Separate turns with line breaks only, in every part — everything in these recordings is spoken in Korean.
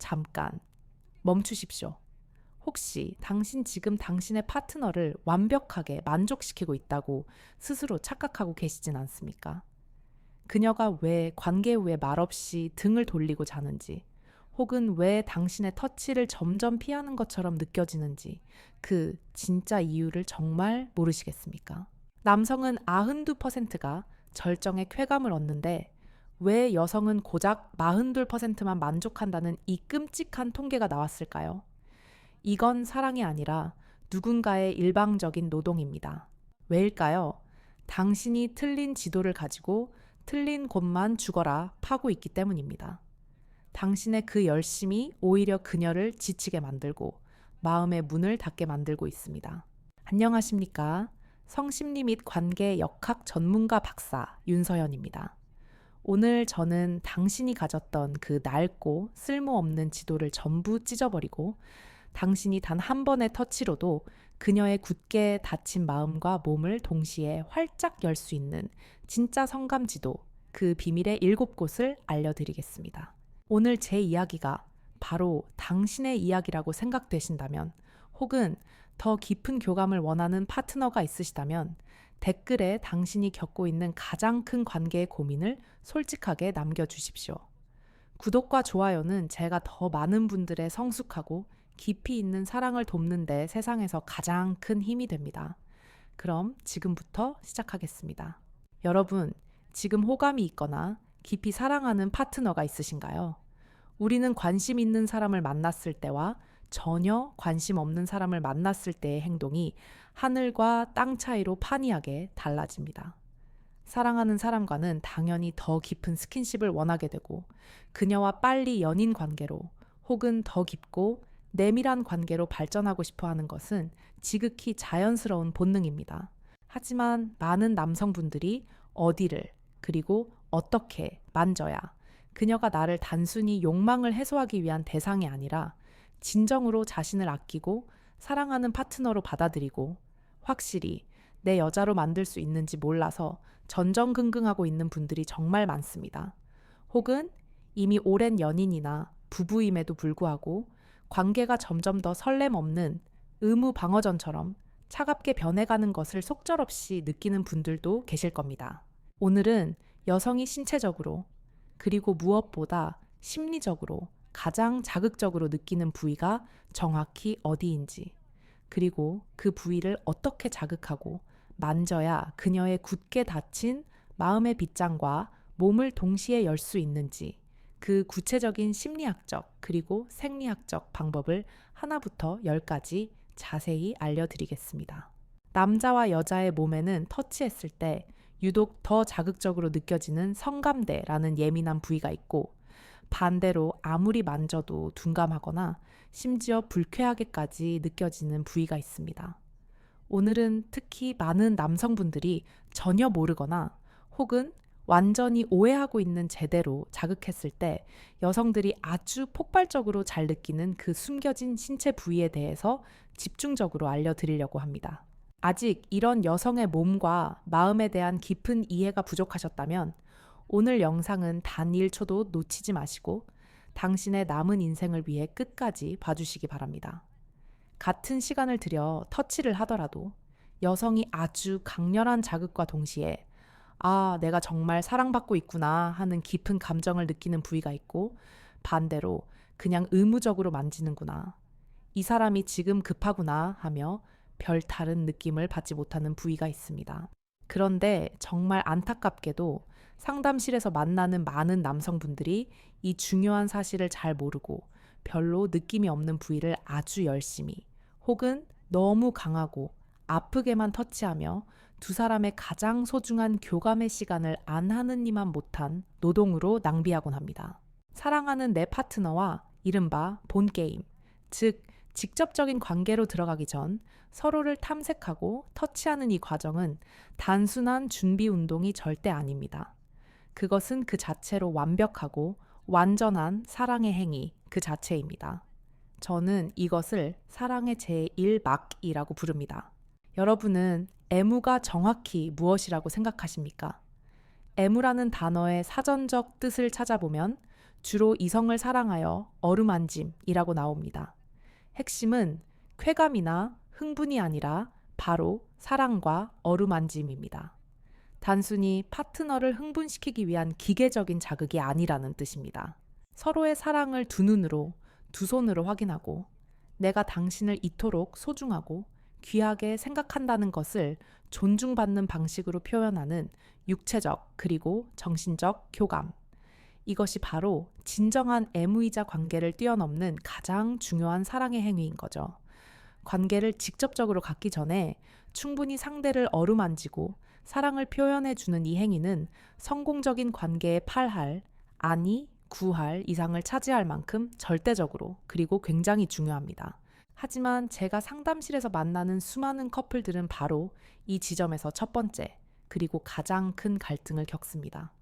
잠깐 멈추십시오. 혹시 당신 지금 당신의 파트너를 완벽하게 만족시키고 있다고 스스로 착각하고 계시진 않습니까? 그녀가 왜 관계 후에 말없이 등을 돌리고 자는지, 혹은 왜 당신의 터치를 점점 피하는 것처럼 느껴지는지 그 진짜 이유를 정말 모르시겠습니까? 남성은 92%가 절정의 쾌감을 얻는데 왜 여성은 고작 42%만 만족한다는 이 끔찍한 통계가 나왔을까요? 이건 사랑이 아니라 누군가의 일방적인 노동입니다. 왜일까요? 당신이 틀린 지도를 가지고 틀린 곳만 죽어라 파고 있기 때문입니다. 당신의 그 열심이 오히려 그녀를 지치게 만들고 마음의 문을 닫게 만들고 있습니다. 안녕하십니까? 성심리 및 관계 역학 전문가 박사 윤서연입니다. 오늘 저는 당신이 가졌던 그 낡고 쓸모없는 지도를 전부 찢어버리고 당신이 단 한 번의 터치로도 그녀의 굳게 닫힌 마음과 몸을 동시에 활짝 열 수 있는 진짜 성감 지도, 그 비밀의 일곱 곳을 알려드리겠습니다. 오늘 제 이야기가 바로 당신의 이야기라고 생각되신다면, 혹은 더 깊은 교감을 원하는 파트너가 있으시다면, 댓글에 당신이 겪고 있는 가장 큰 관계의 고민을 솔직하게 남겨주십시오. 구독과 좋아요는 제가 더 많은 분들의 성숙하고 깊이 있는 사랑을 돕는데 세상에서 가장 큰 힘이 됩니다. 그럼 지금부터 시작하겠습니다. 여러분, 지금 호감이 있거나 깊이 사랑하는 파트너가 있으신가요? 우리는 관심 있는 사람을 만났을 때와 전혀 관심 없는 사람을 만났을 때의 행동이 하늘과 땅 차이로 판이하게 달라집니다. 사랑하는 사람과는 당연히 더 깊은 스킨십을 원하게 되고 그녀와 빨리 연인 관계로 혹은 더 깊고 내밀한 관계로 발전하고 싶어 하는 것은 지극히 자연스러운 본능입니다. 하지만 많은 남성분들이 어디를 그리고 어떻게 만져야 그녀가 나를 단순히 욕망을 해소하기 위한 대상이 아니라 진정으로 자신을 아끼고 사랑하는 파트너로 받아들이고 확실히 내 여자로 만들 수 있는지 몰라서 전전긍긍하고 있는 분들이 정말 많습니다. 혹은 이미 오랜 연인이나 부부임에도 불구하고 관계가 점점 더 설렘 없는 의무 방어전처럼 차갑게 변해가는 것을 속절없이 느끼는 분들도 계실 겁니다. 오늘은 여성이 신체적으로 그리고 무엇보다 심리적으로 가장 자극적으로 느끼는 부위가 정확히 어디인지, 그리고 그 부위를 어떻게 자극하고 만져야 그녀의 굳게 닫힌 마음의 빗장과 몸을 동시에 열 수 있는지, 그 구체적인 심리학적 그리고 생리학적 방법을 하나부터 열까지 자세히 알려드리겠습니다. 남자와 여자의 몸에는 터치했을 때 유독 더 자극적으로 느껴지는 성감대라는 예민한 부위가 있고 반대로 아무리 만져도 둔감하거나 심지어 불쾌하게까지 느껴지는 부위가 있습니다. 오늘은 특히 많은 남성분들이 전혀 모르거나 혹은 완전히 오해하고 있는 제대로 자극했을 때 여성들이 아주 폭발적으로 잘 느끼는 그 숨겨진 신체 부위에 대해서 집중적으로 알려드리려고 합니다. 아직 이런 여성의 몸과 마음에 대한 깊은 이해가 부족하셨다면 오늘 영상은 단 1초도 놓치지 마시고 당신의 남은 인생을 위해 끝까지 봐주시기 바랍니다. 같은 시간을 들여 터치를 하더라도 여성이 아주 강렬한 자극과 동시에 아, 내가 정말 사랑받고 있구나 하는 깊은 감정을 느끼는 부위가 있고 반대로 그냥 의무적으로 만지는구나. 이 사람이 지금 급하구나 하며 별 다른 느낌을 받지 못하는 부위가 있습니다. 그런데 정말 안타깝게도 상담실에서 만나는 많은 남성분들이 이 중요한 사실을 잘 모르고 별로 느낌이 없는 부위를 아주 열심히 혹은 너무 강하고 아프게만 터치하며 두 사람의 가장 소중한 교감의 시간을 안 하느니만 못한 노동으로 낭비하곤 합니다. 사랑하는 내 파트너와 이른바 본게임, 즉, 직접적인 관계로 들어가기 전 서로를 탐색하고 터치하는 이 과정은 단순한 준비 운동이 절대 아닙니다. 그것은 그 자체로 완벽하고 완전한 사랑의 행위 그 자체입니다. 저는 이것을 사랑의 제1막이라고 부릅니다. 여러분은 애무가 정확히 무엇이라고 생각하십니까? 애무라는 단어의 사전적 뜻을 찾아보면 주로 이성을 사랑하여 어루만짐이라고 나옵니다. 핵심은 쾌감이나 흥분이 아니라 바로 사랑과 어루만짐입니다. 단순히 파트너를 흥분시키기 위한 기계적인 자극이 아니라는 뜻입니다. 서로의 사랑을 두 눈으로, 두 손으로 확인하고 내가 당신을 이토록 소중하고 귀하게 생각한다는 것을 존중받는 방식으로 표현하는 육체적 그리고 정신적 교감. 이것이 바로 진정한 애무이자 관계를 뛰어넘는 가장 중요한 사랑의 행위인 거죠. 관계를 직접적으로 갖기 전에 충분히 상대를 어루만지고 사랑을 표현해 주는 이 행위는 성공적인 관계의 8할, 아니, 9할 이상을 차지할 만큼 절대적으로 그리고 굉장히 중요합니다. 하지만 제가 상담실에서 만나는 수많은 커플들은 바로 이 지점에서 첫 번째, 그리고 가장 큰 갈등을 겪습니다.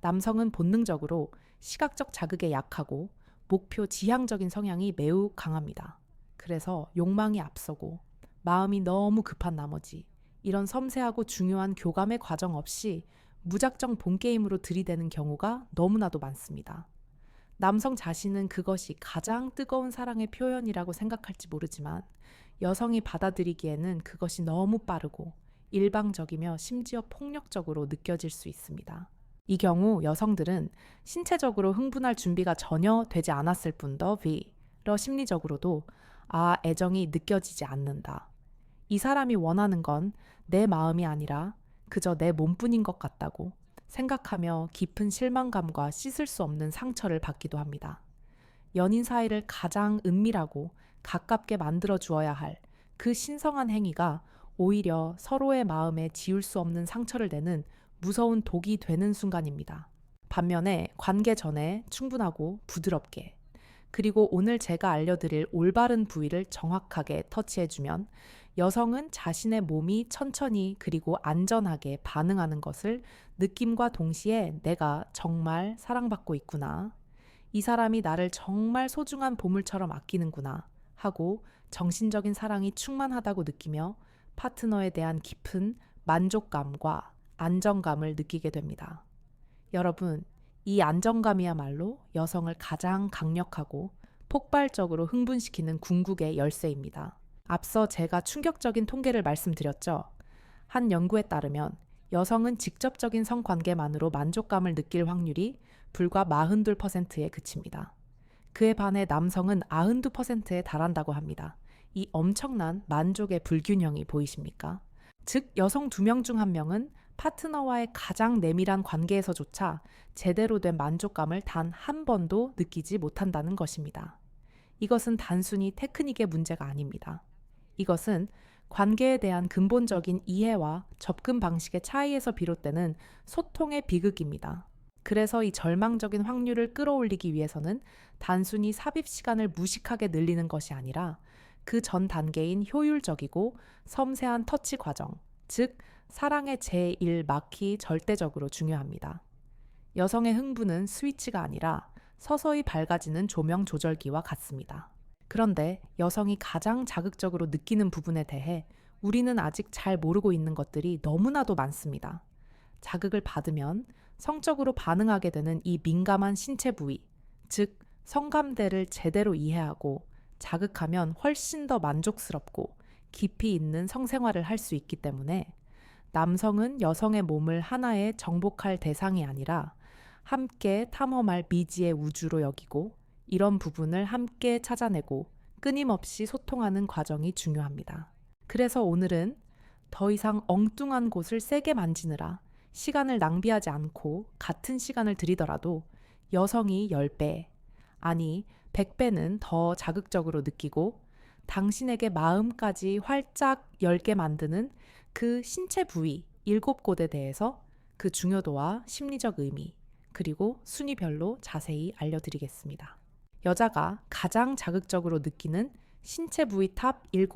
남성은 본능적으로 시각적 자극에 약하고 목표 지향적인 성향이 매우 강합니다. 그래서 욕망이 앞서고 마음이 너무 급한 나머지 이런 섬세하고 중요한 교감의 과정 없이 무작정 본게임으로 들이대는 경우가 너무나도 많습니다. 남성 자신은 그것이 가장 뜨거운 사랑의 표현이라고 생각할지 모르지만 여성이 받아들이기에는 그것이 너무 빠르고 일방적이며 심지어 폭력적으로 느껴질 수 있습니다. 이 경우 여성들은 신체적으로 흥분할 준비가 전혀 되지 않았을 뿐더 비러 심리적으로도 아, 애정이 느껴지지 않는다. 이 사람이 원하는 건 내 마음이 아니라 그저 내 몸뿐인 것 같다고 생각하며 깊은 실망감과 씻을 수 없는 상처를 받기도 합니다. 연인 사이를 가장 은밀하고 가깝게 만들어 주어야 할 그 신성한 행위가 오히려 서로의 마음에 지울 수 없는 상처를 내는 무서운 독이 되는 순간입니다. 반면에 관계 전에 충분하고 부드럽게 그리고 오늘 제가 알려드릴 올바른 부위를 정확하게 터치해주면 여성은 자신의 몸이 천천히 그리고 안전하게 반응하는 것을 느낌과 동시에 내가 정말 사랑받고 있구나. 이 사람이 나를 정말 소중한 보물처럼 아끼는구나 하고 정신적인 사랑이 충만하다고 느끼며 파트너에 대한 깊은 만족감과 안정감을 느끼게 됩니다. 여러분, 이 안정감이야말로 여성을 가장 강력하고 폭발적으로 흥분시키는 궁극의 열쇠입니다. 앞서 제가 충격적인 통계를 말씀드렸죠. 한 연구에 따르면 여성은 직접적인 성관계만으로 만족감을 느낄 확률이 불과 42%에 그칩니다. 그에 반해 남성은 92%에 달한다고 합니다. 이 엄청난 만족의 불균형이 보이십니까? 즉, 여성 두 명 중 한 명은 파트너와의 가장 내밀한 관계에서조차 제대로 된 만족감을 단 한 번도 느끼지 못한다는 것입니다. 이것은 단순히 테크닉의 문제가 아닙니다. 이것은 관계에 대한 근본적인 이해와 접근 방식의 차이에서 비롯되는 소통의 비극입니다. 그래서 이 절망적인 확률을 끌어올리기 위해서는 단순히 삽입 시간을 무식하게 늘리는 것이 아니라 그 전 단계인 효율적이고 섬세한 터치 과정, 즉 사랑의 제1 마키 절대적으로 중요합니다. 여성의 흥분은 스위치가 아니라 서서히 밝아지는 조명 조절기와 같습니다. 그런데 여성이 가장 자극적으로 느끼는 부분에 대해 우리는 아직 잘 모르고 있는 것들이 너무나도 많습니다. 자극을 받으면 성적으로 반응하게 되는 이 민감한 신체 부위, 즉, 성감대를 제대로 이해하고 자극하면 훨씬 더 만족스럽고 깊이 있는 성생활을 할 수 있기 때문에 남성은 여성의 몸을 하나의 정복할 대상이 아니라 함께 탐험할 미지의 우주로 여기고 이런 부분을 함께 찾아내고 끊임없이 소통하는 과정이 중요합니다. 그래서 오늘은 더 이상 엉뚱한 곳을 세게 만지느라 시간을 낭비하지 않고 같은 시간을 들이더라도 여성이 10배, 아니 100배는 더 자극적으로 느끼고 당신에게 마음까지 활짝 열게 만드는 그 신체 부위 7곳에 대해서 그 중요도와 심리적 의미, 그리고 순위별로 자세히 알려드리겠습니다. 여자가 가장 자극적으로 느끼는 신체 부위 탑 7.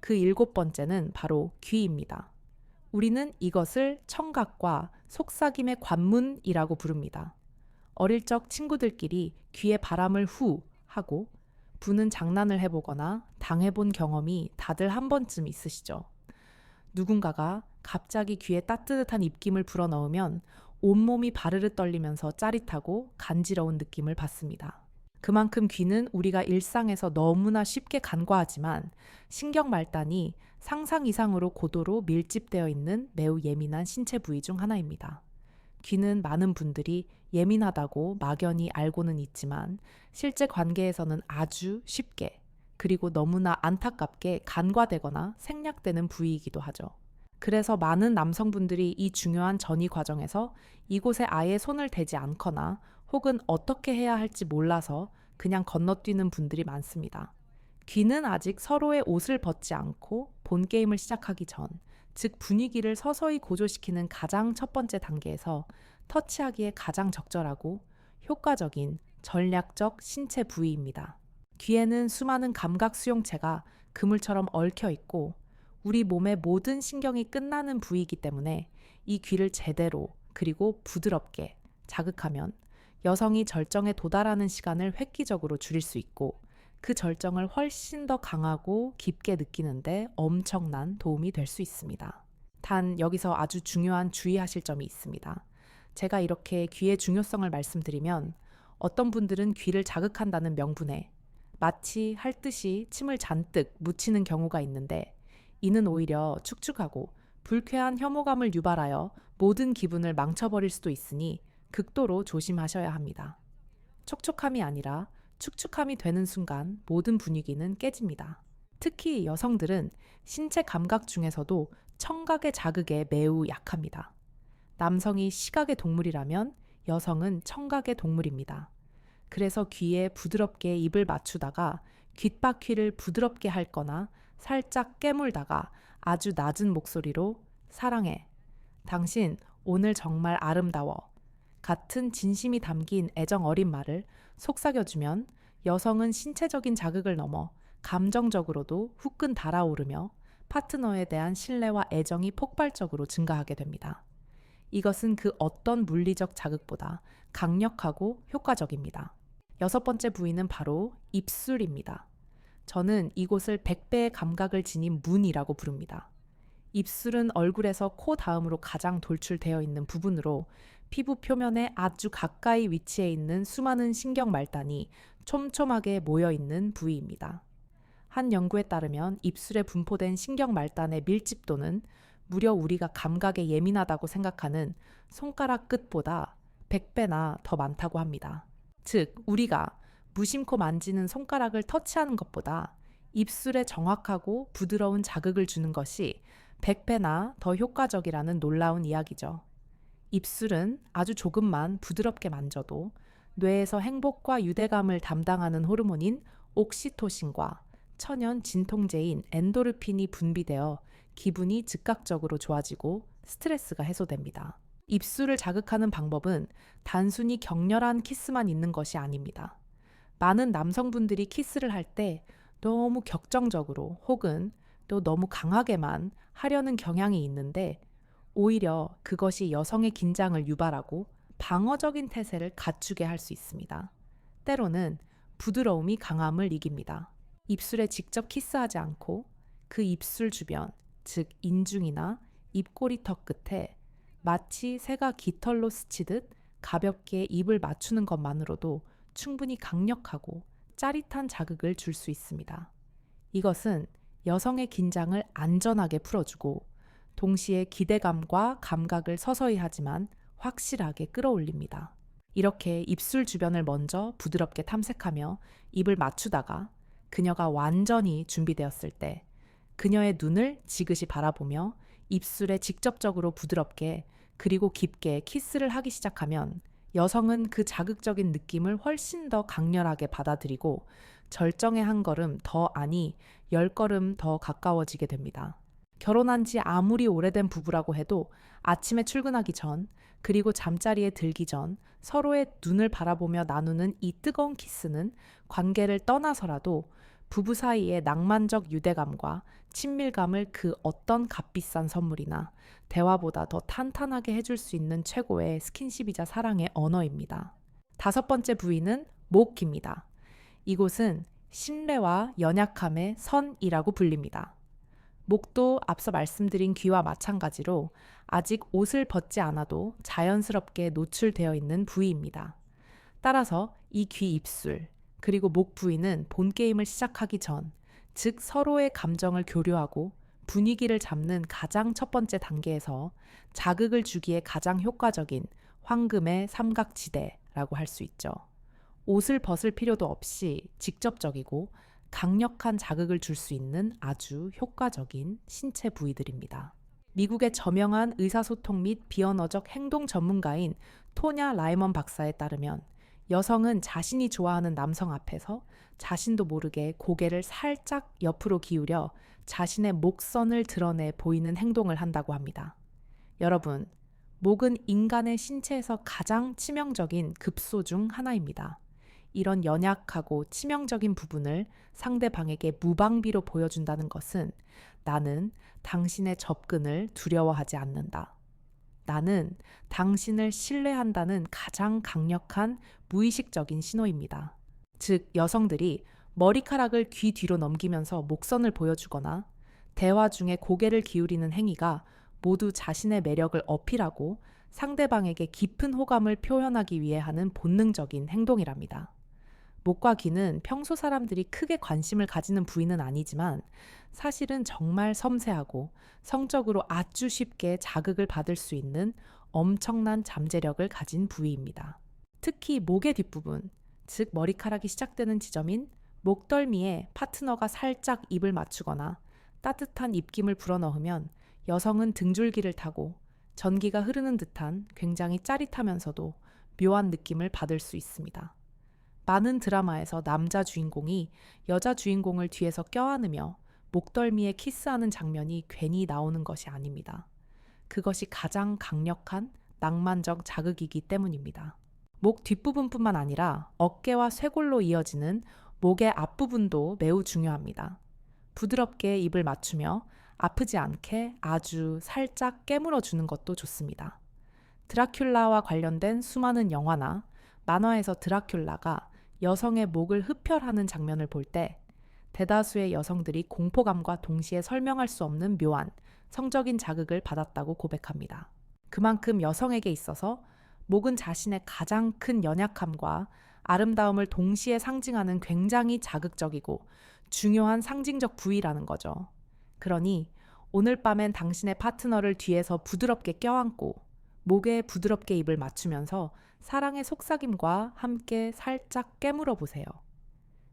그 일곱 번째는 바로 귀입니다. 우리는 이것을 청각과 속삭임의 관문이라고 부릅니다. 어릴 적 친구들끼리 귀에 바람을 후 하고 부는 장난을 해보거나 당해본 경험이 다들 한 번쯤 있으시죠. 누군가가 갑자기 귀에 따뜻한 입김을 불어넣으면 온몸이 바르르 떨리면서 짜릿하고 간지러운 느낌을 받습니다. 그만큼 귀는 우리가 일상에서 너무나 쉽게 간과하지만 신경 말단이 상상 이상으로 고도로 밀집되어 있는 매우 예민한 신체 부위 중 하나입니다. 귀는 많은 분들이 예민하다고 막연히 알고는 있지만 실제 관계에서는 아주 쉽게 그리고 너무나 안타깝게 간과되거나 생략되는 부위이기도 하죠. 그래서 많은 남성분들이 이 중요한 전이 과정에서 이곳에 아예 손을 대지 않거나 혹은 어떻게 해야 할지 몰라서 그냥 건너뛰는 분들이 많습니다. 귀는 아직 서로의 옷을 벗지 않고 본 게임을 시작하기 전, 즉 분위기를 서서히 고조시키는 가장 첫 번째 단계에서 터치하기에 가장 적절하고 효과적인 전략적 신체 부위입니다. 귀에는 수많은 감각 수용체가 그물처럼 얽혀 있고 우리 몸의 모든 신경이 끝나는 부위이기 때문에 이 귀를 제대로 그리고 부드럽게 자극하면 여성이 절정에 도달하는 시간을 획기적으로 줄일 수 있고 그 절정을 훨씬 더 강하고 깊게 느끼는데 엄청난 도움이 될 수 있습니다. 단 여기서 아주 중요한 주의하실 점이 있습니다. 제가 이렇게 귀의 중요성을 말씀드리면 어떤 분들은 귀를 자극한다는 명분에 마치 할 듯이 침을 잔뜩 묻히는 경우가 있는데 이는 오히려 축축하고 불쾌한 혐오감을 유발하여 모든 기분을 망쳐버릴 수도 있으니 극도로 조심하셔야 합니다. 촉촉함이 아니라 축축함이 되는 순간 모든 분위기는 깨집니다. 특히 여성들은 신체 감각 중에서도 청각의 자극에 매우 약합니다. 남성이 시각의 동물이라면 여성은 청각의 동물입니다. 그래서 귀에 부드럽게 입을 맞추다가 귓바퀴를 부드럽게 핥거나 살짝 깨물다가 아주 낮은 목소리로 사랑해. 당신 오늘 정말 아름다워. 같은 진심이 담긴 애정 어린 말을 속삭여주면 여성은 신체적인 자극을 넘어 감정적으로도 후끈 달아오르며 파트너에 대한 신뢰와 애정이 폭발적으로 증가하게 됩니다. 이것은 그 어떤 물리적 자극보다 강력하고 효과적입니다. 여섯 번째 부위는 바로 입술입니다. 저는 이곳을 100배의 감각을 지닌 문이라고 부릅니다. 입술은 얼굴에서 코 다음으로 가장 돌출되어 있는 부분으로 피부 표면에 아주 가까이 위치해 있는 수많은 신경 말단이 촘촘하게 모여 있는 부위입니다. 한 연구에 따르면 입술에 분포된 신경 말단의 밀집도는 무려 우리가 감각에 예민하다고 생각하는 손가락 끝보다 100배나 더 많다고 합니다. 즉, 우리가 무심코 만지는 손가락을 터치하는 것보다 입술에 정확하고 부드러운 자극을 주는 것이 100배나 더 효과적이라는 놀라운 이야기죠. 입술은 아주 조금만 부드럽게 만져도 뇌에서 행복과 유대감을 담당하는 호르몬인 옥시토신과 천연 진통제인 엔도르핀이 분비되어 기분이 즉각적으로 좋아지고 스트레스가 해소됩니다. 입술을 자극하는 방법은 단순히 격렬한 키스만 있는 것이 아닙니다. 많은 남성분들이 키스를 할 때 너무 격정적으로 혹은 또 너무 강하게만 하려는 경향이 있는데 오히려 그것이 여성의 긴장을 유발하고 방어적인 태세를 갖추게 할 수 있습니다. 때로는 부드러움이 강함을 이깁니다. 입술에 직접 키스하지 않고 그 입술 주변, 즉 인중이나 입꼬리 턱 끝에 마치 새가 깃털로 스치듯 가볍게 입을 맞추는 것만으로도 충분히 강력하고 짜릿한 자극을 줄 수 있습니다. 이것은 여성의 긴장을 안전하게 풀어주고 동시에 기대감과 감각을 서서히 하지만 확실하게 끌어올립니다. 이렇게 입술 주변을 먼저 부드럽게 탐색하며 입을 맞추다가 그녀가 완전히 준비되었을 때 그녀의 눈을 지그시 바라보며 입술에 직접적으로 부드럽게 그리고 깊게 키스를 하기 시작하면 여성은 그 자극적인 느낌을 훨씬 더 강렬하게 받아들이고 절정의 한 걸음 더 아니 열 걸음 더 가까워지게 됩니다. 결혼한 지 아무리 오래된 부부라고 해도 아침에 출근하기 전, 그리고 잠자리에 들기 전 서로의 눈을 바라보며 나누는 이 뜨거운 키스는 관계를 떠나서라도 부부 사이의 낭만적 유대감과 친밀감을 그 어떤 값비싼 선물이나 대화보다 더 탄탄하게 해줄 수 있는 최고의 스킨십이자 사랑의 언어입니다. 다섯 번째 부위는 목입니다. 이곳은 신뢰와 연약함의 선이라고 불립니다. 목도 앞서 말씀드린 귀와 마찬가지로 아직 옷을 벗지 않아도 자연스럽게 노출되어 있는 부위입니다. 따라서 이 귀 입술, 그리고 목 부위는 본 게임을 시작하기 전, 즉 서로의 감정을 교류하고 분위기를 잡는 가장 첫 번째 단계에서 자극을 주기에 가장 효과적인 황금의 삼각지대라고 할 수 있죠. 옷을 벗을 필요도 없이 직접적이고 강력한 자극을 줄 수 있는 아주 효과적인 신체 부위들입니다. 미국의 저명한 의사소통 및 비언어적 행동 전문가인 토냐 라이먼 박사에 따르면 여성은 자신이 좋아하는 남성 앞에서 자신도 모르게 고개를 살짝 옆으로 기울여 자신의 목선을 드러내 보이는 행동을 한다고 합니다. 여러분, 목은 인간의 신체에서 가장 치명적인 급소 중 하나입니다. 이런 연약하고 치명적인 부분을 상대방에게 무방비로 보여준다는 것은 나는 당신의 접근을 두려워하지 않는다. 나는 당신을 신뢰한다는 가장 강력한 무의식적인 신호입니다. 즉, 여성들이 머리카락을 귀 뒤로 넘기면서 목선을 보여주거나 대화 중에 고개를 기울이는 행위가 모두 자신의 매력을 어필하고 상대방에게 깊은 호감을 표현하기 위해 하는 본능적인 행동이랍니다. 목과 귀는 평소 사람들이 크게 관심을 가지는 부위는 아니지만 사실은 정말 섬세하고 성적으로 아주 쉽게 자극을 받을 수 있는 엄청난 잠재력을 가진 부위입니다. 특히 목의 뒷부분, 즉 머리카락이 시작되는 지점인 목덜미에 파트너가 살짝 입을 맞추거나 따뜻한 입김을 불어넣으면 여성은 등줄기를 타고 전기가 흐르는 듯한 굉장히 짜릿하면서도 묘한 느낌을 받을 수 있습니다. 많은 드라마에서 남자 주인공이 여자 주인공을 뒤에서 껴안으며 목덜미에 키스하는 장면이 괜히 나오는 것이 아닙니다. 그것이 가장 강력한 낭만적 자극이기 때문입니다. 목 뒷부분뿐만 아니라 어깨와 쇄골로 이어지는 목의 앞부분도 매우 중요합니다. 부드럽게 입을 맞추며 아프지 않게 아주 살짝 깨물어 주는 것도 좋습니다. 드라큘라와 관련된 수많은 영화나 만화에서 드라큘라가 여성의 목을 흡혈하는 장면을 볼 때 대다수의 여성들이 공포감과 동시에 설명할 수 없는 묘한 성적인 자극을 받았다고 고백합니다. 그만큼 여성에게 있어서 목은 자신의 가장 큰 연약함과 아름다움을 동시에 상징하는 굉장히 자극적이고 중요한 상징적 부위라는 거죠. 그러니 오늘 밤엔 당신의 파트너를 뒤에서 부드럽게 껴안고 목에 부드럽게 입을 맞추면서 사랑의 속삭임과 함께 살짝 깨물어 보세요.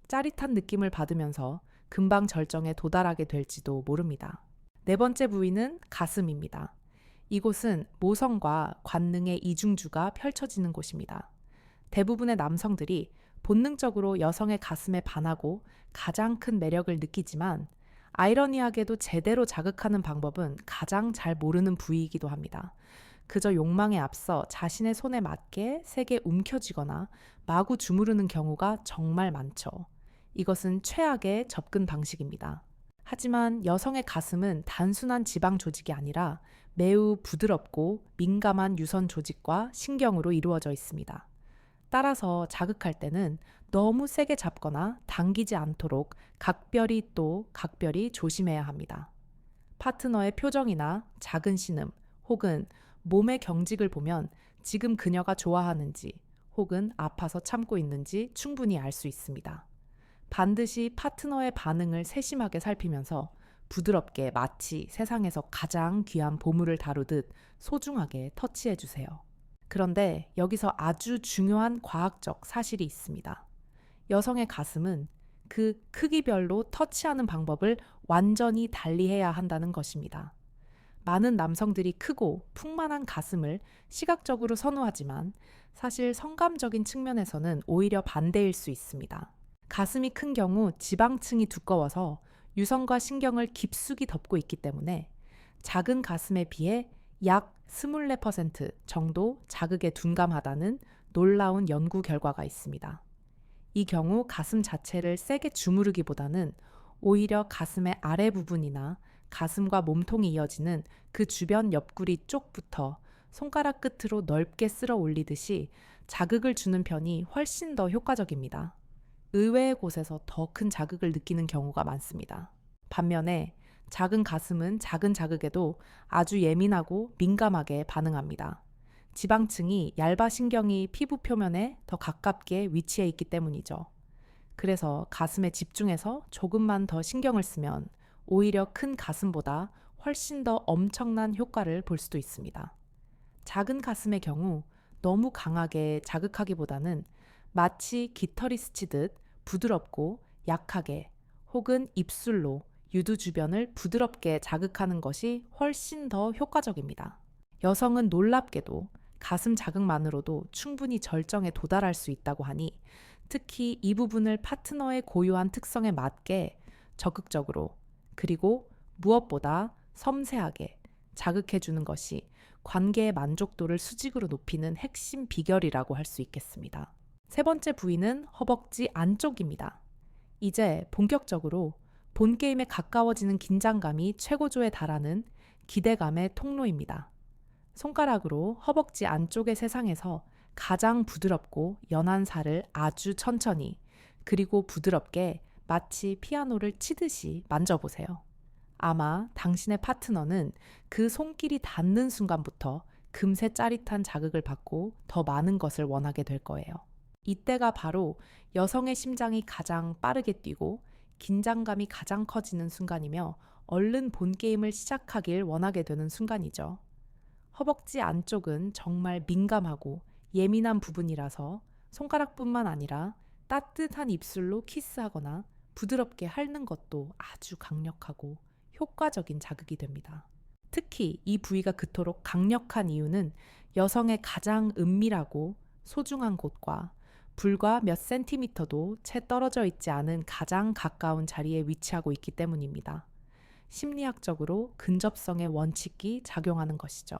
짜릿한 느낌을 받으면서 금방 절정에 도달하게 될지도 모릅니다. 네 번째 부위는 가슴입니다. 이곳은 모성과 관능의 이중주가 펼쳐지는 곳입니다. 대부분의 남성들이 본능적으로 여성의 가슴에 반하고 가장 큰 매력을 느끼지만 아이러니하게도 제대로 자극하는 방법은 가장 잘 모르는 부위이기도 합니다. 그저 욕망에 앞서 자신의 손에 맞게 세게 움켜쥐거나 마구 주무르는 경우가 정말 많죠. 이것은 최악의 접근 방식입니다. 하지만 여성의 가슴은 단순한 지방 조직이 아니라 매우 부드럽고 민감한 유선 조직과 신경으로 이루어져 있습니다. 따라서 자극할 때는 너무 세게 잡거나 당기지 않도록 각별히 또 각별히 조심해야 합니다. 파트너의 표정이나 작은 신음 혹은 몸의 경직을 보면 지금 그녀가 좋아하는지 혹은 아파서 참고 있는지 충분히 알 수 있습니다. 반드시 파트너의 반응을 세심하게 살피면서 부드럽게 마치 세상에서 가장 귀한 보물을 다루듯 소중하게 터치해 주세요. 그런데 여기서 아주 중요한 과학적 사실이 있습니다. 여성의 가슴은 그 크기별로 터치하는 방법을 완전히 달리해야 한다는 것입니다. 많은 남성들이 크고 풍만한 가슴을 시각적으로 선호하지만 사실 성감적인 측면에서는 오히려 반대일 수 있습니다. 가슴이 큰 경우 지방층이 두꺼워서 유성과 신경을 깊숙이 덮고 있기 때문에 작은 가슴에 비해 약 24% 정도 자극에 둔감하다는 놀라운 연구 결과가 있습니다. 이 경우 가슴 자체를 세게 주무르기보다는 오히려 가슴의 아래 부분이나 가슴과 몸통이 이어지는 그 주변 옆구리 쪽부터 손가락 끝으로 넓게 쓸어 올리듯이 자극을 주는 편이 훨씬 더 효과적입니다. 의외의 곳에서 더 큰 자극을 느끼는 경우가 많습니다. 반면에 작은 가슴은 작은 자극에도 아주 예민하고 민감하게 반응합니다. 지방층이 얇아 신경이 피부 표면에 더 가깝게 위치해 있기 때문이죠. 그래서 가슴에 집중해서 조금만 더 신경을 쓰면 오히려 큰 가슴보다 훨씬 더 엄청난 효과를 볼 수도 있습니다. 작은 가슴의 경우 너무 강하게 자극하기보다는 마치 깃털이 스치듯 부드럽고 약하게 혹은 입술로 유두 주변을 부드럽게 자극하는 것이 훨씬 더 효과적입니다. 여성은 놀랍게도 가슴 자극만으로도 충분히 절정에 도달할 수 있다고 하니 특히 이 부분을 파트너의 고유한 특성에 맞게 적극적으로 그리고 무엇보다 섬세하게 자극해주는 것이 관계의 만족도를 수직으로 높이는 핵심 비결이라고 할 수 있겠습니다. 세 번째 부위는 허벅지 안쪽입니다. 이제 본격적으로 본 게임에 가까워지는 긴장감이 최고조에 달하는 기대감의 통로입니다. 손가락으로 허벅지 안쪽의 세상에서 가장 부드럽고 연한 살을 아주 천천히 그리고 부드럽게 마치 피아노를 치듯이 만져보세요. 아마 당신의 파트너는 그 손길이 닿는 순간부터 금세 짜릿한 자극을 받고 더 많은 것을 원하게 될 거예요. 이때가 바로 여성의 심장이 가장 빠르게 뛰고 긴장감이 가장 커지는 순간이며 얼른 본 게임을 시작하길 원하게 되는 순간이죠. 허벅지 안쪽은 정말 민감하고 예민한 부분이라서 손가락뿐만 아니라 따뜻한 입술로 키스하거나 부드럽게 핥는 것도 아주 강력하고 효과적인 자극이 됩니다. 특히 이 부위가 그토록 강력한 이유는 여성의 가장 은밀하고 소중한 곳과 불과 몇 센티미터도 채 떨어져 있지 않은 가장 가까운 자리에 위치하고 있기 때문입니다. 심리학적으로 근접성의 원칙이 작용하는 것이죠.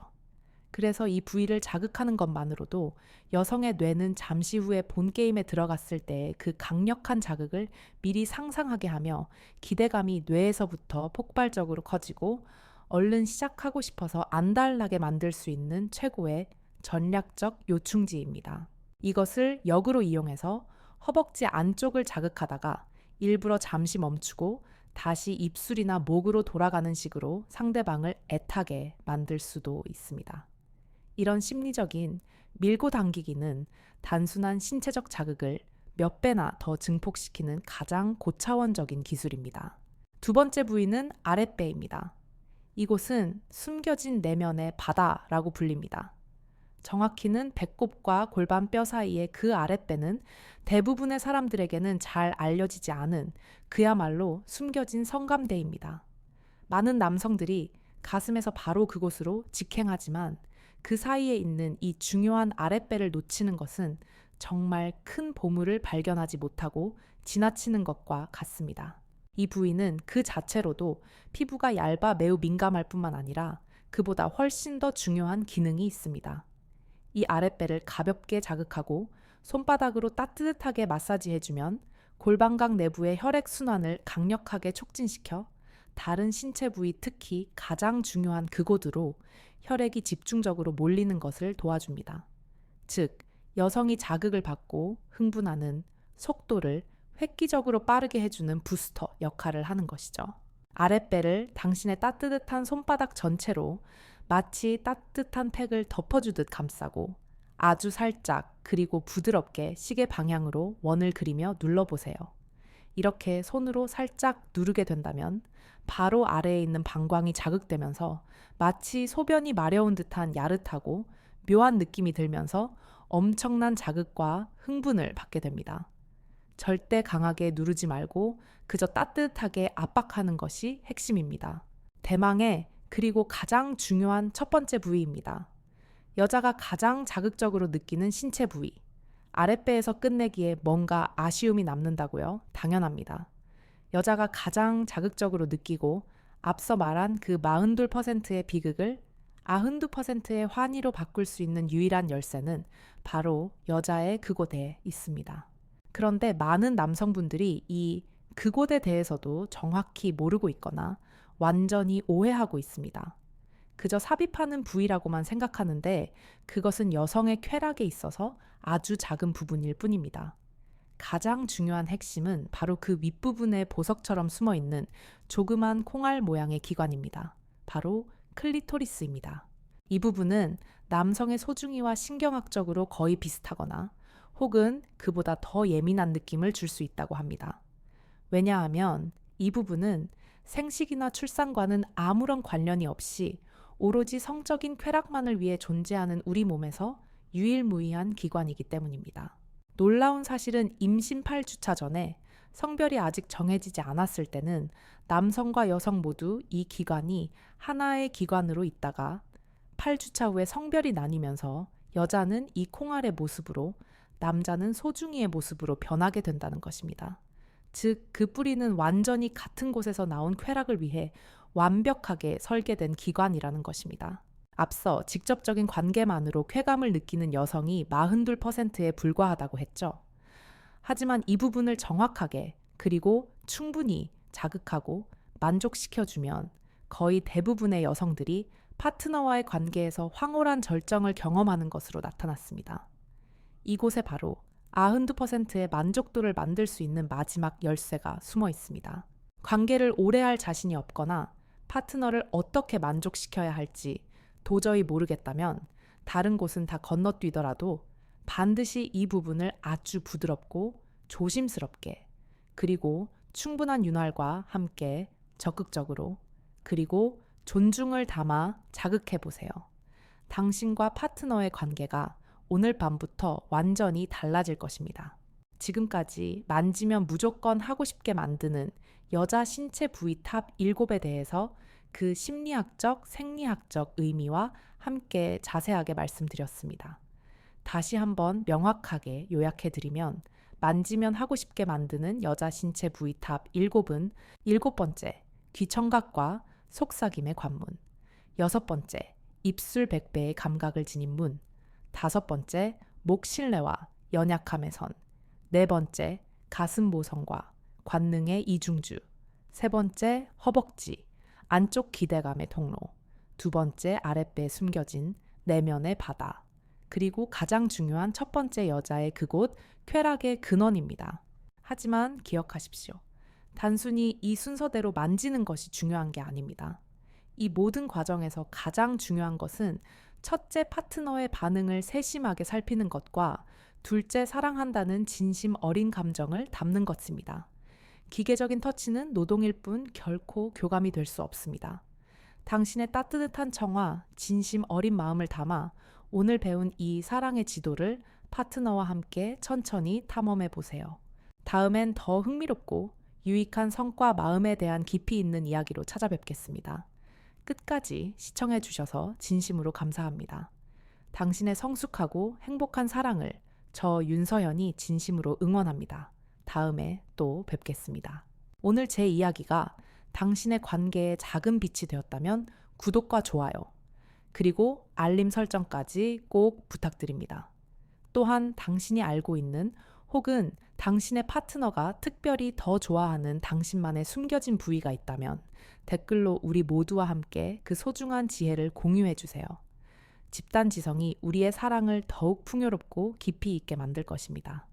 그래서 이 부위를 자극하는 것만으로도 여성의 뇌는 잠시 후에 본 게임에 들어갔을 때 그 강력한 자극을 미리 상상하게 하며 기대감이 뇌에서부터 폭발적으로 커지고 얼른 시작하고 싶어서 안달나게 만들 수 있는 최고의 전략적 요충지입니다. 이것을 역으로 이용해서 허벅지 안쪽을 자극하다가 일부러 잠시 멈추고 다시 입술이나 목으로 돌아가는 식으로 상대방을 애타게 만들 수도 있습니다. 이런 심리적인 밀고 당기기는 단순한 신체적 자극을 몇 배나 더 증폭시키는 가장 고차원적인 기술입니다. 두 번째 부위는 아랫배입니다. 이곳은 숨겨진 내면의 바다라고 불립니다. 정확히는 배꼽과 골반 뼈 사이의 그 아랫배는 대부분의 사람들에게는 잘 알려지지 않은 그야말로 숨겨진 성감대입니다. 많은 남성들이 가슴에서 바로 그곳으로 직행하지만 그 사이에 있는 이 중요한 아랫배를 놓치는 것은 정말 큰 보물을 발견하지 못하고 지나치는 것과 같습니다. 이 부위는 그 자체로도 피부가 얇아 매우 민감할 뿐만 아니라 그보다 훨씬 더 중요한 기능이 있습니다. 이 아랫배를 가볍게 자극하고 손바닥으로 따뜻하게 마사지해주면 골반각 내부의 혈액순환을 강력하게 촉진시켜 다른 신체 부위 특히 가장 중요한 그곳으로 혈액이 집중적으로 몰리는 것을 도와줍니다. 즉, 여성이 자극을 받고 흥분하는 속도를 획기적으로 빠르게 해주는 부스터 역할을 하는 것이죠. 아랫배를 당신의 따뜻한 손바닥 전체로 마치 따뜻한 팩을 덮어주듯 감싸고 아주 살짝 그리고 부드럽게 시계 방향으로 원을 그리며 눌러보세요. 이렇게 손으로 살짝 누르게 된다면 바로 아래에 있는 방광이 자극되면서 마치 소변이 마려운 듯한 야릇하고 묘한 느낌이 들면서 엄청난 자극과 흥분을 받게 됩니다. 절대 강하게 누르지 말고 그저 따뜻하게 압박하는 것이 핵심입니다. 대망의 그리고 가장 중요한 첫 번째 부위입니다. 여자가 가장 자극적으로 느끼는 신체 부위. 아랫배에서 끝내기에 뭔가 아쉬움이 남는다고요? 당연합니다. 여자가 가장 자극적으로 느끼고 앞서 말한 그 42%의 비극을 92%의 환희로 바꿀 수 있는 유일한 열쇠는 바로 여자의 그곳에 있습니다. 그런데 많은 남성분들이 이 그곳에 대해서도 정확히 모르고 있거나 완전히 오해하고 있습니다. 그저 삽입하는 부위라고만 생각하는데 그것은 여성의 쾌락에 있어서 아주 작은 부분일 뿐입니다. 가장 중요한 핵심은 바로 그 윗부분에 보석처럼 숨어 있는 조그만 콩알 모양의 기관입니다. 바로 클리토리스입니다. 이 부분은 남성의 소중이와 신경학적으로 거의 비슷하거나 혹은 그보다 더 예민한 느낌을 줄 수 있다고 합니다. 왜냐하면 이 부분은 생식이나 출산과는 아무런 관련이 없이 오로지 성적인 쾌락만을 위해 존재하는 우리 몸에서 유일무이한 기관이기 때문입니다. 놀라운 사실은 임신 8주차 전에 성별이 아직 정해지지 않았을 때는 남성과 여성 모두 이 기관이 하나의 기관으로 있다가 8주차 후에 성별이 나뉘면서 여자는 이 콩알의 모습으로 남자는 소중이의 모습으로 변하게 된다는 것입니다. 즉, 그 뿌리는 완전히 같은 곳에서 나온 쾌락을 위해 완벽하게 설계된 기관이라는 것입니다. 앞서 직접적인 관계만으로 쾌감을 느끼는 여성이 42%에 불과하다고 했죠. 하지만 이 부분을 정확하게 그리고 충분히 자극하고 만족시켜주면 거의 대부분의 여성들이 파트너와의 관계에서 황홀한 절정을 경험하는 것으로 나타났습니다. 이곳에 바로 92%의 만족도를 만들 수 있는 마지막 열쇠가 숨어 있습니다. 관계를 오래 할 자신이 없거나 파트너를 어떻게 만족시켜야 할지 도저히 모르겠다면 다른 곳은 다 건너뛰더라도 반드시 이 부분을 아주 부드럽고 조심스럽게 그리고 충분한 윤활과 함께 적극적으로 그리고 존중을 담아 자극해 보세요. 당신과 파트너의 관계가 오늘 밤부터 완전히 달라질 것입니다. 지금까지 만지면 무조건 하고 싶게 만드는 여자 신체 부위 탑 7에 대해서 그 심리학적, 생리학적 의미와 함께 자세하게 말씀드렸습니다. 다시 한번 명확하게 요약해 드리면 만지면 하고 싶게 만드는 여자 신체 부위 탑 7은 일곱 번째, 귀청각과 속삭임의 관문. 여섯 번째, 입술 백배의 감각을 지닌 문. 다섯 번째, 목 신뢰와 연약함의 선. 네 번째, 가슴 모성과 관능의 이중주. 세 번째, 허벅지, 안쪽 기대감의 통로. 두 번째, 아랫배에 숨겨진 내면의 바다. 그리고 가장 중요한 첫 번째 여자의 그곳, 쾌락의 근원입니다. 하지만 기억하십시오. 단순히 이 순서대로 만지는 것이 중요한 게 아닙니다. 이 모든 과정에서 가장 중요한 것은 첫째 파트너의 반응을 세심하게 살피는 것과 둘째 사랑한다는 진심 어린 감정을 담는 것입니다. 기계적인 터치는 노동일 뿐 결코 교감이 될 수 없습니다. 당신의 따뜻한 청와 진심 어린 마음을 담아 오늘 배운 이 사랑의 지도를 파트너와 함께 천천히 탐험해 보세요. 다음엔 더 흥미롭고 유익한 성과 마음에 대한 깊이 있는 이야기로 찾아뵙겠습니다. 끝까지 시청해 주셔서 진심으로 감사합니다. 당신의 성숙하고 행복한 사랑을 저 윤서연이 진심으로 응원합니다. 다음에 또 뵙겠습니다. 오늘 제 이야기가 당신의 관계에 작은 빛이 되었다면 구독과 좋아요, 그리고 알림 설정까지 꼭 부탁드립니다. 또한 당신이 알고 있는 혹은 당신의 파트너가 특별히 더 좋아하는 당신만의 숨겨진 부위가 있다면 댓글로 우리 모두와 함께 그 소중한 지혜를 공유해 주세요. 집단 지성이 우리의 사랑을 더욱 풍요롭고 깊이 있게 만들 것입니다.